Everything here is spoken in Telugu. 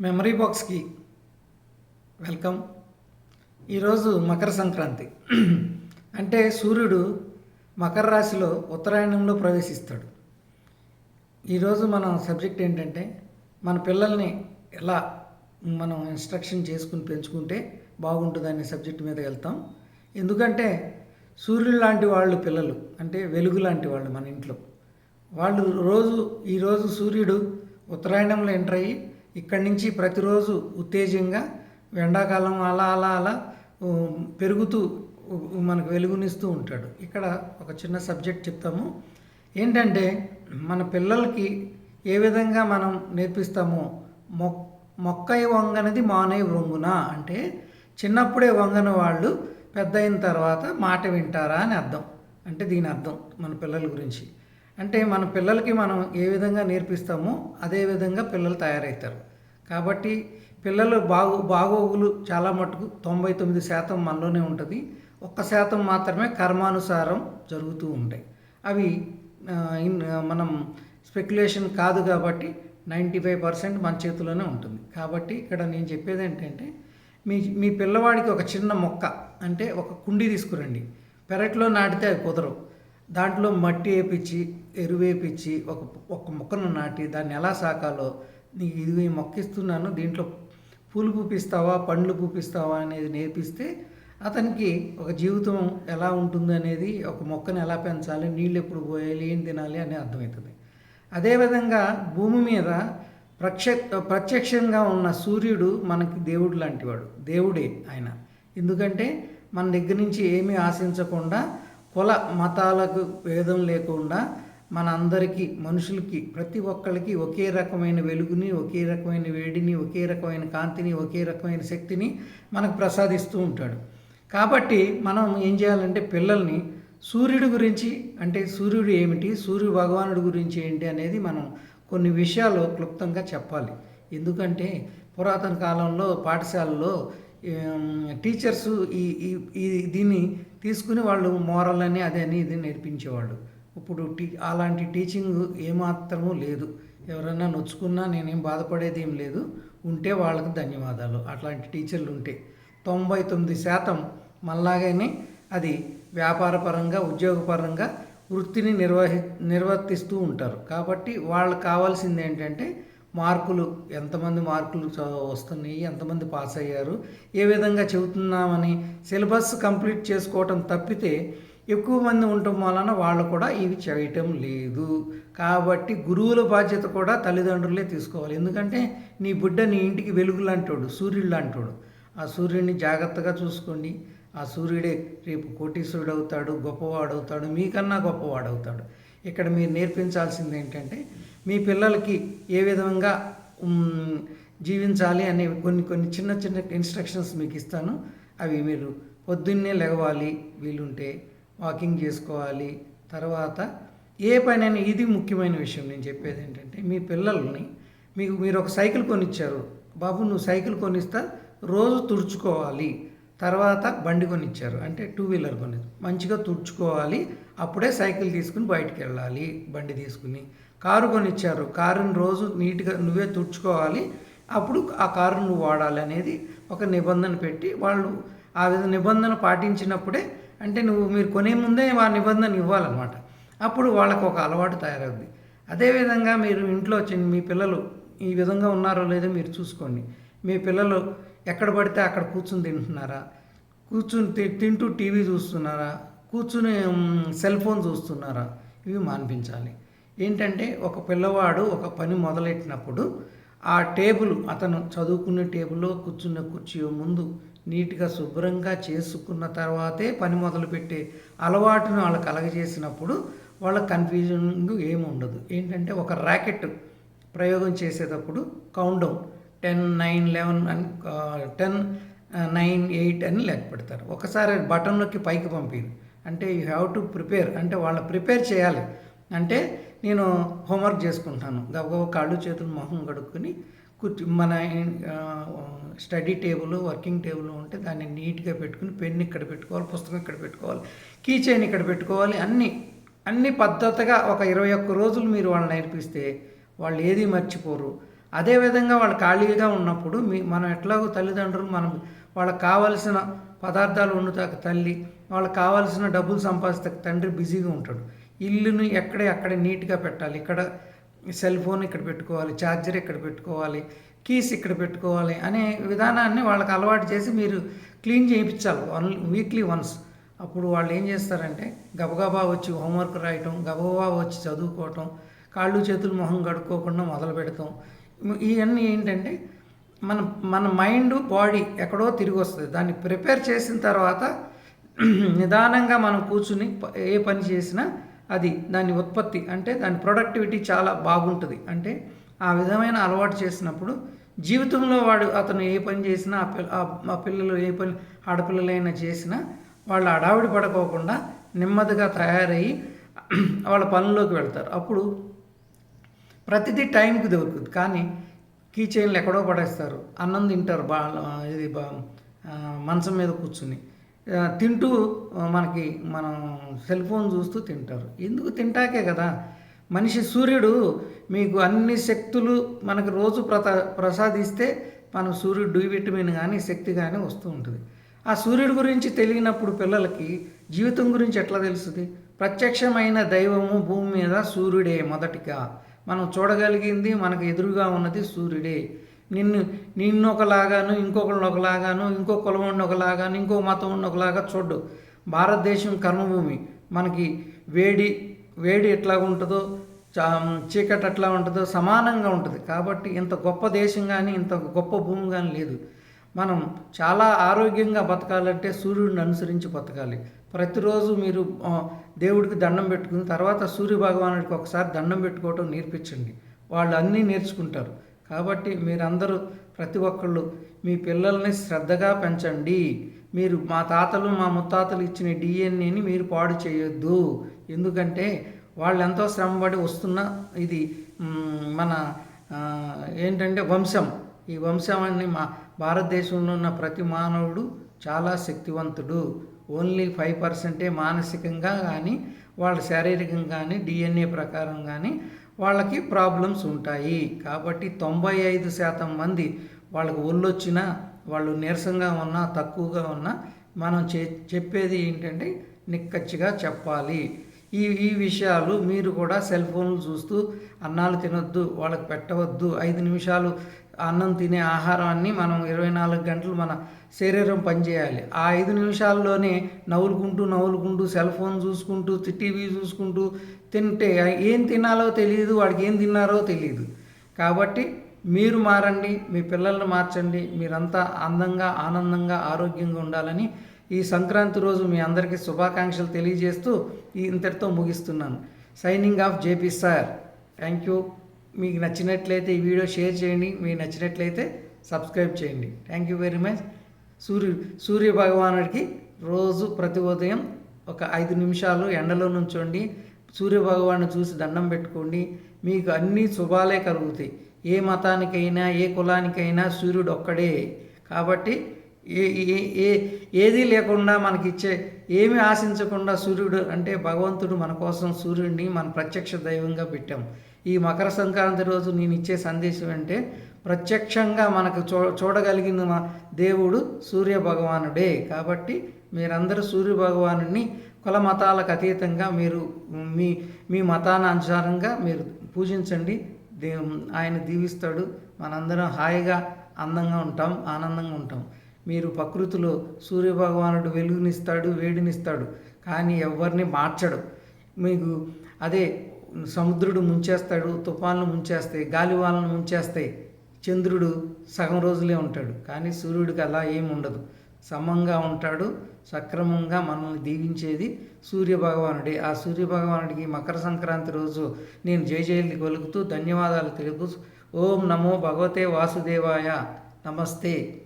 మెమరీ బాక్స్కి వెల్కమ్ ఈరోజు మకర సంక్రాంతి. అంటే సూర్యుడు మకర రాశిలో ఉత్తరాయణంలో ప్రవేశిస్తాడు. ఈరోజు మన సబ్జెక్ట్ ఏంటంటే మన పిల్లల్ని ఎలా మనం ఇన్స్ట్రక్షన్ చేసుకుని పెంచుకుంటే బాగుంటుందనే సబ్జెక్ట్ మీద వెళ్తాం. ఎందుకంటే సూర్యుడు లాంటి వాళ్ళు పిల్లలు అంటే వెలుగు లాంటి వాళ్ళు మన ఇంట్లో. వాళ్ళు రోజు ఈరోజు సూర్యుడు ఉత్తరాయణంలో ఎంటర్ అయ్యి ఇక్కడి నుంచి ప్రతిరోజు ఉత్తేజంగా ఎండాకాలం అలా అలా అలా పెరుగుతూ మనకు వెలుగునిస్తూ ఉంటాడు. ఇక్కడ ఒక చిన్న సబ్జెక్ట్ చెప్తాము. ఏంటంటే మన పిల్లలకి ఏ విధంగా మనం నేర్పిస్తామో మొక్ మొక్కై వంగనది మానై వృంగున అంటే చిన్నప్పుడే వంగన వాళ్ళు పెద్ద అయిన తర్వాత మాట వింటారా అని అర్థం. అంటే దీని అర్థం మన పిల్లల గురించి. అంటే మన పిల్లలకి మనం ఏ విధంగా నేర్పిస్తామో అదే విధంగా పిల్లలు తయారవుతారు కాబట్టి పిల్లలు బాగు బాగోగులు చాలా మటుకు తొంభై తొమ్మిది శాతం మనలోనే ఉంటుంది. ఒక్క శాతం మాత్రమే కర్మానుసారం జరుగుతూ ఉంటాయి. అవి ఇన్- మనం స్పెక్యులేషన్ కాదు కాబట్టి నైంటీ ఫైవ్ పర్సెంట్ మన చేతిలోనే ఉంటుంది. కాబట్టి ఇక్కడ నేను చెప్పేది ఏంటంటే మీ మీ పిల్లవాడికి ఒక చిన్న మొక్క అంటే ఒక కుండీ తీసుకురండి. పెరట్లో నాటితే అవి కుదరవు. దాంట్లో మట్టి వేపించి ఎరువు వేపించి ఒక ఒక మొక్కను నాటి దాన్ని ఎలా సాకాలో నీకు ఇది ఈ మొక్క ఇస్తున్నాను దీంట్లో పూలు పూపిస్తావా పండ్లు పూపిస్తావా అనేది నేర్పిస్తే అతనికి ఒక జీవితం ఎలా ఉంటుంది అనేది ఒక మొక్కను ఎలా పెంచాలి నీళ్ళు ఎప్పుడు పోయాలి ఏం తినాలి అనేది అర్థమవుతుంది. అదేవిధంగా భూమి మీద ప్రక్ష ప్రత్యక్షంగా ఉన్న సూర్యుడు మనకి దేవుడు లాంటివాడు. దేవుడే ఆయన. ఎందుకంటే మన దగ్గర నుంచి ఏమీ ఆశించకుండా కుల మతాలకు భేదం లేకుండా మన అందరికీ మనుషులకి ప్రతి ఒక్కరికి ఒకే రకమైన వెలుగుని ఒకే రకమైన వేడిని ఒకే రకమైన కాంతిని ఒకే రకమైన శక్తిని మనకు ప్రసాదిస్తూ ఉంటాడు. కాబట్టి మనం ఏం చేయాలంటే పిల్లల్ని సూర్యుడి గురించి అంటే సూర్యుడు ఏమిటి సూర్యుడు భగవానుడి గురించి ఏంటి అనేది మనం కొన్ని విషయాలు క్లుప్తంగా చెప్పాలి. ఎందుకంటే పురాతన కాలంలో పాఠశాలలో టీచర్స్ ఈ ఈ దీన్ని తీసుకుని వాళ్ళు మోరల్ అని అదే అని ఇది నేర్పించేవాళ్ళు. ఇప్పుడు టీ అలాంటి టీచింగ్ ఏమాత్రము లేదు. ఎవరైనా నొచ్చుకున్నా నేనేం బాధపడేది ఏం లేదు. ఉంటే వాళ్ళకి ధన్యవాదాలు. అట్లాంటి టీచర్లు ఉంటే తొంభై తొమ్మిది శాతం మళ్ళాగానే అది వ్యాపారపరంగా ఉద్యోగపరంగా వృత్తిని నిర్వహి నిర్వర్తిస్తూ ఉంటారు. కాబట్టి వాళ్ళకి కావాల్సింది ఏంటంటే మార్కులు ఎంతమంది మార్కులు చ- వస్తున్నాయి ఎంతమంది పాస్ అయ్యారు ఏ విధంగా చెబుతున్నామని సిలబస్ కంప్లీట్ చేసుకోవటం తప్పితే ఎక్కువ మంది ఉండటం వలన వాళ్ళు కూడా ఇవి చేయటం లేదు. కాబట్టి గురువుల బాధ్యత కూడా తల్లిదండ్రులే తీసుకోవాలి. ఎందుకంటే నీ బిడ్డ నీ ఇంటికి వెలుగు లాంటోడు సూర్యుడు లాంటోడు. ఆ సూర్యుడిని జాగ్రత్తగా చూసుకోండి. ఆ సూర్యుడే రేపు కోటీశ్వరుడు అవుతాడు గొప్పవాడు అవుతాడు మీకన్నా గొప్పవాడు అవుతాడు. ఇక్కడ మీరు నేర్పించాల్సింది ఏంటంటే మీ పిల్లలకి ఏ విధంగా జీవించాలి అనే కొన్ని కొన్ని చిన్న చిన్న ఇన్స్ట్రక్షన్స్ మీకు ఇస్తాను. అవి మీరు పొద్దున్నే లెగవాలి వీలుంటే వాకింగ్ చేసుకోవాలి. తర్వాత ఏ పనైనా ఇది ముఖ్యమైన విషయం. నేను చెప్పేది ఏంటంటే మీ పిల్లల్ని మీకు మీరు ఒక సైకిల్ కొనిచ్చారు. బాబు నువ్వు సైకిల్ కొనిస్తా రోజు తుడుచుకోవాలి. తర్వాత బండి కొనిచ్చారు. అంటే టూ వీలర్ కొని మంచిగా తుడుచుకోవాలి. అప్పుడే సైకిల్ తీసుకుని బయటికి వెళ్ళాలి బండి తీసుకుని. కారు కొనిచ్చారు. కారుని రోజు నీట్గా నువ్వే తుడుచుకోవాలి. అప్పుడు ఆ కారు నువ్వు వాడాలి అనేది ఒక నిబంధన పెట్టి వాళ్ళు ఆ విధ నిబంధన పాటించినప్పుడే అంటే నువ్వు మీరు కొనే ముందే ఆ నిబంధన ఇవ్వాలన్నమాట. అప్పుడు వాళ్ళకు ఒక అలవాటు తయారవుద్ది. అదేవిధంగా మీరు ఇంట్లో చిన్న మీ పిల్లలు ఈ విధంగా ఉన్నారో లేదో మీరు చూసుకోండి. మీ పిల్లలు ఎక్కడ పడితే అక్కడ కూర్చుని తింటున్నారా? కూర్చుని తి- తింటూ టీవీ చూస్తున్నారా? కూర్చుని సెల్ ఫోన్ చూస్తున్నారా? ఇవి మాన్పించాలి. ఏంటంటే ఒక పిల్లవాడు ఒక పని మొదలెట్టినప్పుడు ఆ టేబుల్ అతను చదువుకునే టేబుల్లో కూర్చున్న కుర్చీ ముందు నీట్గా శుభ్రంగా చేసుకున్న తర్వాతే పని మొదలుపెట్టే అలవాటును వాళ్ళకి కలగజేసినప్పుడు వాళ్ళ కన్ఫ్యూజన్ ఏమి ఉండదు ఏంటంటే ఒక ర్యాకెట్ ప్రయోగం చేసేటప్పుడు count down ten nine eleven అని టెన్ నైన్ ఎయిట్ అని లెక్క పెడతారు ఒకసారి బటన్ నొక్కి పైకి పంపింది అంటే యూ హ్యావ్ టు ప్రిపేర్ అంటే వాళ్ళ ప్రిపేర్ చేయాలి. అంటే నేను హోంవర్క్ చేసుకుంటాను. గబగబ కాళ్ళు చేతులు మొహం కడుక్కొని కూర్చు మన స్టడీ టేబుల్ వర్కింగ్ టేబుల్ ఉంటే దాన్ని నీట్గా పెట్టుకుని పెన్ ఇక్కడ పెట్టుకోవాలి పుస్తకం ఇక్కడ పెట్టుకోవాలి కీ చైన్ ఇక్కడ పెట్టుకోవాలి అన్నీ అన్ని పద్ధతిగా ఒక ఇరవై ఒక్క రోజులు మీరు వాళ్ళు నేర్పిస్తే వాళ్ళు ఏది మర్చిపోరు. అదేవిధంగా వాళ్ళు ఖాళీగా ఉన్నప్పుడు మీ మనం ఎట్లాగో తల్లిదండ్రులు మనం వాళ్ళకి కావలసిన పదార్థాలు వండుతాక తల్లి వాళ్ళకి కావాల్సిన డబ్బులు సంపాదిస్తాక తండ్రి బిజీగా ఉంటాడు. ఇల్లును ఎక్కడే అక్కడే నీట్గా పెట్టాలి. ఇక్కడ సెల్ ఫోన్ ఇక్కడ పెట్టుకోవాలి ఛార్జర్ ఇక్కడ పెట్టుకోవాలి కీస్ ఇక్కడ పెట్టుకోవాలి అనే విధానాన్ని వాళ్ళకి అలవాటు చేసి మీరు క్లీన్ చేయించాలి వన్ వీక్లీ వన్స్. అప్పుడు వాళ్ళు ఏం చేస్తారంటే గబగబా వచ్చి హోంవర్క్ రాయటం గబగబా వచ్చి చదువుకోవటం కాళ్ళు చేతులు మొహం కడుక్కోకుండా మొదలు పెడతాం. ఇవన్నీ ఏంటంటే మన మన మైండ్ బాడీ ఎక్కడో తిరిగి వస్తుంది. దాన్ని ప్రిపేర్ చేసిన తర్వాత నిదానంగా మనం కూర్చుని ఏ పని చేసినా అది దాని ఉత్పత్తి అంటే దాని ప్రొడక్టివిటీ చాలా బాగుంటుంది. అంటే ఆ విధమైన అలవాటు చేసినప్పుడు జీవితంలో వాడు అతను ఏ పని చేసినా ఆ పిల్ల ఆ- పిల్లలు ఏ పని ఆడపిల్లలైనా చేసినా వాళ్ళు అడావిడి పడకోకుండా నెమ్మదిగా తయారయ్యి వాళ్ళ పనుల్లోకి వెళ్తారు. అప్పుడు ప్రతిదీ టైంకి దొరుకుతుంది. కానీ కీ చైన్లు ఎక్కడో పడేస్తారు. అన్నం తింటారు. బా ఇది బా మంచం మీద కూర్చుని. తింటూ మనకి మనం సెల్ ఫోన్ చూస్తూ తింటారు. ఎందుకు తింటాకే కదా? మనిషి సూర్యుడు మీకు అన్ని శక్తులు మనకు రోజు ప్రత ప్రసాదిస్తే మనం సూర్యుడు డి విటమిన్ కానీ శక్తి కానీ వస్తూ ఉంటుంది. ఆ సూర్యుడి గురించి తెలియనప్పుడు పిల్లలకి జీవితం గురించి ఎట్లా తెలుస్తుంది? ప్రత్యక్షమైన దైవము భూమి మీద సూర్యుడే మొదటిగా. మనం చూడగలిగింది మనకు ఎదురుగా ఉన్నది సూర్యుడే. నిన్ను నిన్ను ఒకలాగాను ఇంకొకరిని ఒకలాగాను ఇంకో కులం ఒకలాగాను ఇంకో మతం ఒకలాగా చూడు భారతదేశం కర్మభూమి. మనకి వేడి వేడి ఎట్లా ఉంటుందో చా- చీకటి ఎట్లా ఉంటుందో సమానంగా ఉంటుంది. కాబట్టి ఇంత గొప్ప దేశం కానీ ఇంత గొప్ప భూమి కానీ లేదు. మనం చాలా ఆరోగ్యంగా బతకాలంటే సూర్యుడిని అనుసరించి బతకాలి. ప్రతిరోజు మీరు దేవుడికి దండం పెట్టుకుని తర్వాత సూర్య భగవానుడికి ఒకసారి దండం పెట్టుకోవటం నేర్పించండి. వాళ్ళు అన్నీ నేర్చుకుంటారు. కాబట్టి మీరందరూ ప్రతి ఒక్కళ్ళు మీ పిల్లల్ని శ్రద్ధగా పెంచండి. మీరు మా తాతలు మా ముత్తాతలు ఇచ్చిన డిఎన్ఏని మీరు పాడు చేయొద్దు. ఎందుకంటే వాళ్ళు ఎంతో శ్రమపడి వస్తున్న ఇది మన ఏంటంటే వంశం. ఈ వంశాన్ని మా భారతదేశంలో ఉన్న ప్రతి మానవుడు చాలా శక్తివంతుడు. ఓన్లీ ఫైవ్ పర్సెంటే మానసికంగా కానీ వాళ్ళ శారీరకంగా కానీ డిఎన్ఏ ప్రకారం కానీ వాళ్ళకి ప్రాబ్లమ్స్ ఉంటాయి. కాబట్టి తొంభై ఐదు శాతం మంది వాళ్ళకి ఒళ్ళొచ్చినా వాళ్ళు నీరసంగా ఉన్నా తక్కువగా ఉన్నా మనం చె చెప్పేది ఏంటంటే నిక్కచ్చిగా చెప్పాలి. ఈ ఈ విషయాలు మీరు కూడా సెల్ ఫోన్లు చూస్తూ అన్నాలు తినొద్దు వాళ్ళకి పెట్టవద్దు ఐదు నిమిషాలు అన్నం తినే ఆహారాన్ని మనం ఇరవై నాలుగు గంటలు మన శరీరం పనిచేయాలి. ఆ ఐదు నిమిషాల్లోనే నవ్వులుకుంటూ నవ్వులుకుంటూ సెల్ ఫోన్ చూసుకుంటూ టీవీ చూసుకుంటూ తింటే ఏం తినాలో తెలియదు వాడికి ఏం తిన్నారో తెలియదు కాబట్టి మీరు మారండి మీ పిల్లల్ని మార్చండి మీరంతా అందంగా ఆనందంగా ఆరోగ్యంగా ఉండాలని ఈ సంక్రాంతి రోజు మీ అందరికీ శుభాకాంక్షలు తెలియజేస్తూ ఈ ఇంతటితో ముగిస్తున్నాను. Signing off JP sir thank you మీకు నచ్చినట్లయితే ఈ వీడియో షేర్ చేయండి. మీకు నచ్చినట్లయితే సబ్స్క్రైబ్ చేయండి. థ్యాంక్ యూ వెరీ మచ్ సూర్యు సూర్య భగవానుడికి రోజు ప్రతి ఉదయం ఒక ఐదు నిమిషాలు ఎండలో నుంచోండి. సూర్య భగవాను చూసి దండం పెట్టుకోండి. మీకు అన్ని శుభాలే కలుగుతాయి. ఏ మతానికైనా ఏ కులానికైనా సూర్యుడు ఒక్కడే. కాబట్టి ఏ ఏ ఏ ఏదీ లేకుండా మనకిచ్చే ఏమి ఆశించకుండా సూర్యుడు అంటే భగవంతుడు మన కోసం సూర్యుడిని మన ప్రత్యక్ష దైవంగా పెట్టాం. ఈ మకర సంక్రాంతి రోజు నేను ఇచ్చే సందేశం అంటే ప్రత్యక్షంగా మనకు చూ చూడగలిగిన మా దేవుడు సూర్య భగవానుడే కాబట్టి మీరందరూ సూర్య భగవానుడిని కుల మతాలకు అతీతంగా మీరు మీ మీ మతానుసారంగా మీరు పూజించండి. దే ఆయన దీవిస్తాడు. మనందరం హాయిగా అందంగా ఉంటాం ఆనందంగా ఉంటాం. మీరు ప్రకృతిలో సూర్య భగవానుడు వెలుగునిస్తాడు వేడినిస్తాడు కానీ ఎవరిని మార్చడు. మీకు అదే సముద్రుడు ముంచేస్తాడు తుఫాన్లు ముంచేస్తాయి గాలివాలను ముంచేస్తాయి. చంద్రుడు సగం రోజులే ఉంటాడు కానీ సూర్యుడికి అలా ఏమి ఉండదు. సమంగా ఉంటాడు సక్రమంగా మనల్ని దీవించేది సూర్య భగవానుడే ఆ సూర్య భగవానుడికి మకర సంక్రాంతి రోజు నేను జై కొలుకుతూ ధన్యవాదాలు తెలుపు ఓం నమో భగవతే వాసుదేవాయ నమస్తే.